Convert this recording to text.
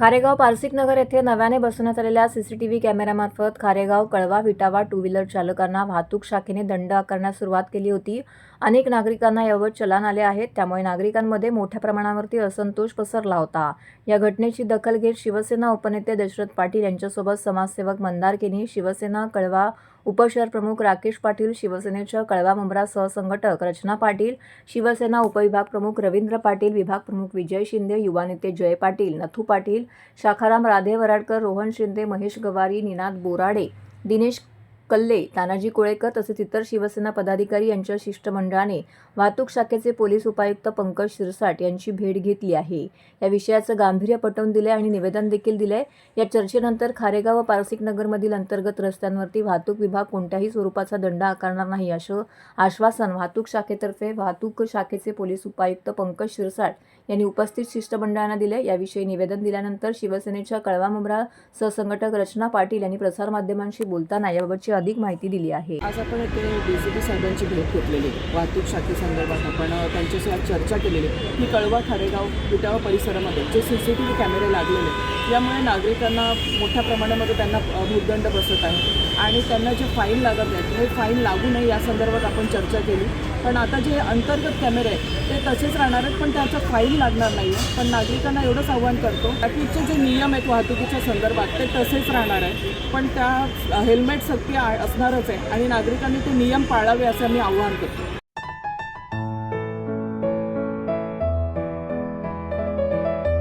खारेगाव पारसिक नगर येथे नव्याने बसवण्यात आलेल्या सीसीटीव्ही कॅमेऱ्यामार्फत खारेगाव कळवा विटावा टू व्हीलर चालकांना वाहतूक शाखेने दंड आकारण्यास सुरुवात केली होती. अनेक नागरिकांना यावर चलान आले आहेत. त्यामुळे नागरिकांमध्ये मोठ्या प्रमाणावरती असंतोष पसरला होता. या घटनेची दखल घेत शिवसेना उपनेते दशरथ पाटील यांच्यासोबत समाजसेवक मंदारकिनी शिवसेना कळवा उपशहर प्रमुख राकेश पाटील शिवसेनेच्या कळवा मुंब्रा सहसंघटक रचना पाटील शिवसेना उपविभाग प्रमुख रवींद्र पाटील विभाग प्रमुख विजय शिंदे युवा नेते जय पाटील नथू पाटील शाखाराम राधे वराडकर रोहन शिंदे महेश गवारी निनाद बोराडे दिनेश कल्ले तानाजी कोळेकर तसेच इतर शिवसेना पदाधिकारी यांच्या शिष्टमंडळाने वाहतूक शाखेचे पोलीस उपायुक्त पंकज शिरसाट यांची भेट घेतली आहे. या विषयाचं गांभीर्य पटवून दिले आणि निवेदन देखील दिले या चर्चेनंतर खारेगाव व पारसिक नगरमधील अंतर्गत रस्त्यांवरती वाहतूक विभाग कोणत्याही स्वरूपाचा दंड आकारणार नाही असं आश्वासन वाहतूक शाखेतर्फे वाहतूक शाखेचे पोलीस उपायुक्त पंकज शिरसाट यांनी उपस्थित शिष्टमंडळांना दिले याविषयी निवेदन दिल्यानंतर शिवसेनेच्या कळवा मुंब्रा सहसंघटक रचना पाटील यांनी प्रसारमाध्यमांशी बोलताना याबाबतची अधिक माहिती दिली आहे. आज आपण इथे डी सी पी साहेबांची भेट घेतलेली वाहतूक शाखेसंदर्भात आपण त्यांच्याशी आज चर्चा केलेली. ही कळवा खारेगाव विटावा परिसरामध्ये जे सी सी टी व्ही कॅमेरे लागलेले यामुळे नागरिकांना मोठ्या प्रमाणामध्ये त्यांना भूदंड बसत आहे. आणि त्यांना जे फाईन लागत आहेत हे फाईन लागू नये या संदर्भात आपण चर्चा केली. पण आता जे अंतर्गत कॅमेरे आहेत ते तसेच राहणार आहेत पण त्याचं फाईन लागणार नाही आहे पण नागरिकांना एवढंच आव्हान करतो ट्रॅफिकचे जे नियम आहेत वाहतुकीच्या संदर्भात ते तसेच राहणार आहेत. पण त्या हेल्मेट सक्ती आ- असणारच आहे आणि नागरिकांनी ते नियम पाळावे असं मी आव्हान करतो.